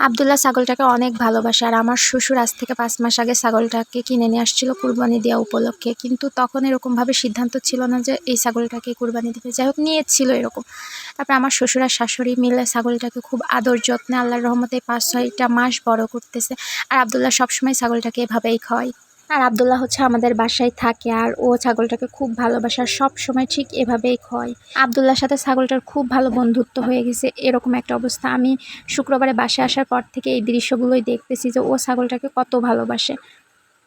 আবদুল্লাহ ছাগলটাকে অনেক ভালোবাসে আর আমার শ্বশুর আজ থেকে পাঁচ মাস আগে ছাগলটাকে কিনে নিয়ে আসছিল কুরবানি দেওয়া উপলক্ষে। কিন্তু তখন এরকমভাবে সিদ্ধান্ত ছিল না যে এই ছাগলটাকে কুরবানি দেবে। যাই হোক, নিয়েছিল এরকম। তারপরে আমার শ্বশুর আর শাশুড়ি মিলে ছাগলটাকে খুব আদর যত্নে আল্লাহর রহমতে পাঁচ ছয়টা মাস বড় করতেছে। আর আবদুল্লাহ সবসময় ছাগলটাকে এভাবেই খাওয়ায় আর আবদুল্লাহ হচ্ছে আমাদের বাসায় থাকে আর ও ছাগলটাকে খুব ভালোবাসে আর সব সময় ঠিক এভাবেই খয়। আবদুল্লার সাথে ছাগলটার খুব ভালো বন্ধুত্ব হয়ে গেছে, এরকম একটা অবস্থা। আমি শুক্রবারে বাসায় আসার পর থেকে এই দৃশ্যগুলোই দেখতেছি যে ও ছাগলটাকে কত ভালোবাসে।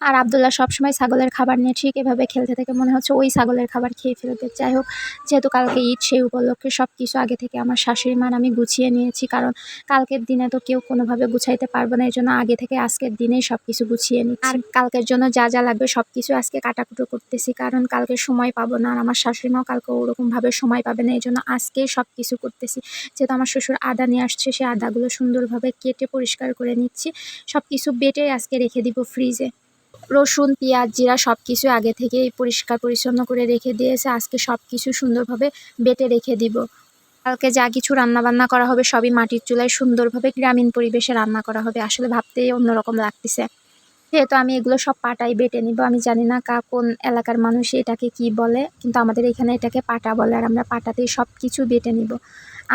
আর আবদুল্লাহ সবসময় ছাগলের খাবার নিয়ে ঠিক এভাবে খেলতে থাকে, মনে হচ্ছে ওই ছাগলের খাবার খেয়ে ফেলবে যাই হোক, যেহেতু কালকে ঈদ, সেই উপলক্ষে সব কিছু আগে থেকে আমার শাশুড়ি মার আমি গুছিয়ে নিয়েছি, কারণ কালকের দিনে তো কেউ কোনোভাবে গুছাইতে পারবে না এই জন্য আগে থেকে আজকের দিনেই সব কিছু গুছিয়ে নিই আর কালকের জন্য যা যা লাগবে সব কিছু আজকে কাটাকুটো করতেছি, কারণ কালকে সময় পাবো না, আর আমার শাশুড়ি মাও কালকে ওরকমভাবে সময় পাবে না এই জন্য আজকেই সব কিছু করতেছি। যেহেতু আমার শ্বশুর আদা নিয়ে আসছে সেই আদাগুলো সুন্দরভাবে কেটে পরিষ্কার করে নিচ্ছি সব কিছু বেটে আজকে রেখে দিব ফ্রিজে। রসুন, পেঁয়াজ, জিরা সব কিছু আগে থেকেই পরিষ্কার পরিচ্ছন্ন করে রেখে দিয়েছে। আজকে সব কিছু সুন্দরভাবে বেটে রেখে দিব। কালকে যা কিছু রান্না বান্না করা হবে সবই মাটির চুলায় সুন্দরভাবে গ্রামীণ পরিবেশে রান্না করা হবে। আসলে ভাবতেই অন্যরকম লাগতেছে। যেহেতু আমি এগুলো সব পাটাই বেটে নিব, আমি জানি না কা কোন এলাকার মানুষ এটাকে কি বলে, কিন্তু আমাদের এখানে এটাকে পাটা বলে আর আমরা পাটাতেই সব কিছু বেটে নিব।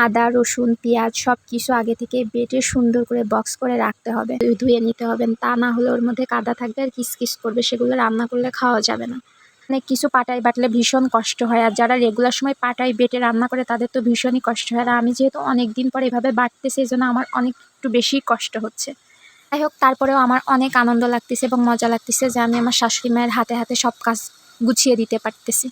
আদা, রসুন, পেঁয়াজ সব কিছু আগে থেকে বেটে সুন্দর করে বক্স করে রাখতে হবে। ধুয়ে নিতে হবে, তা না হলে ওর মধ্যে কাদা থাকবে আর কিসকিস করবে, সেগুলো রান্না করলে খাওয়া যাবে না। অনেক কিছু পাটাই বাটলে ভীষণ কষ্ট হয়, আর যারা রেগুলার সময় পাটাই বেটে রান্না করে তাদের তো ভীষণই কষ্ট হয়। আর আমি যেহেতু অনেক দিন পর এভাবে বাটতেছি এই জন্য আমার অনেক একটু বেশি কষ্ট হচ্ছে। যাই হোক, তারপরেও আমার অনেক আনন্দ লাগতেছে এবং মজা লাগতেছে যে আমি আমার শাশুড়ি মায়ের হাতে হাতে সব কাজ গুছিয়ে দিতে পারতেছি।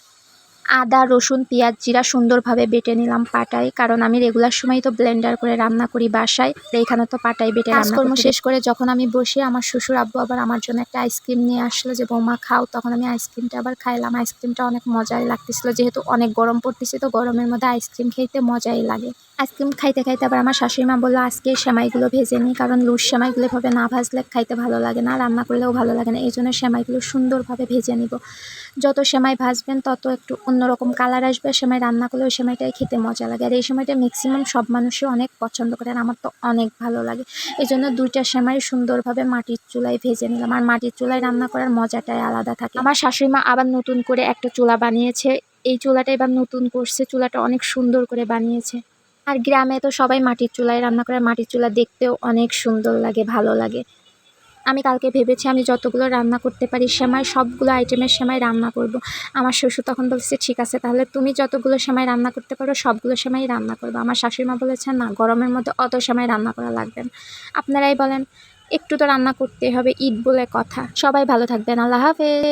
আদা রসুন পেঁয়াজ জিরা সুন্দরভাবে বেটে নিলাম পাটায়। কারণ আমি রেগুলার সময় তো ব্লেন্ডার করে রান্না করি বাসায় তো এখানে তো পাটাই বেটে কাজকর্ম শেষ করে যখন আমি বসে আমার শ্বশুর আব্বু আবার আমার জন্য একটা আইসক্রিম নিয়ে আসলো যে বৌমা খাও। তখন আমি আইসক্রিমটা আবার খাইলাম। আইসক্রিমটা অনেক মজাই লাগতেছিল। যেহেতু অনেক গরম পড়তেছে তো গরমের মধ্যে আইসক্রিম খেতে মজাই লাগে। আইসক্রিম খাইতে খাইতে আবার আমার শাশুড়ি মা বলল আজকে সেমাইগুলো ভেজে নিই কারণ লুজ সেমাইগুলো এভাবে না ভাজলে খাইতে ভালো লাগে না রান্না করলেও ভালো লাগে না। এই জন্য সেমাইগুলো সুন্দরভাবে ভেজে নিব। যত সেমাই ভাজবেন তত একটু অন্যরকম কালার আসবে সেমাই রান্না করলে ওই সেমাইটাই খেতে মজা লাগে। আর এই সময়টা ম্যাক্সিমাম সব মানুষই অনেক পছন্দ করে আর আমার তো অনেক ভালো লাগে। এই জন্য দুইটা সেমাই সুন্দরভাবে মাটির চুলায় ভেজে নিলাম। আর মাটির চুলায় রান্না করার মজাটাই আলাদা থাকে। আমার শাশুড়ি মা আবার নতুন করে একটা চুলা বানিয়েছে। এই চুলাটা এবার নতুন করছে। চুলাটা অনেক সুন্দর করে বানিয়েছে। আর গ্রামে তো সবাই মাটির চুলায় রান্না করে। মাটির চুলা দেখতেও অনেক সুন্দর লাগে, ভালো লাগে। আমি কালকে ভেবেছি আমি যতগুলো রান্না করতে পারি সেমাই, সবগুলো আইটেমের সেমাই রান্না করব। আমার শ্বশুর তখন বলছে, ঠিক আছে, তাহলে তুমি যতগুলো সেমাই রান্না করতে পারো, সবগুলো সেমাই রান্না করব। আমার শাশুড়িমা বলেছেন না, গরমের মধ্যে অত সেমাই রান্না করা লাগবে না। আপনারাই বলেন, একটু তো রান্না করতে হবে, ঈদ বলে কথা। সবাই ভালো থাকবেন, আল্লাহ হাফেজ।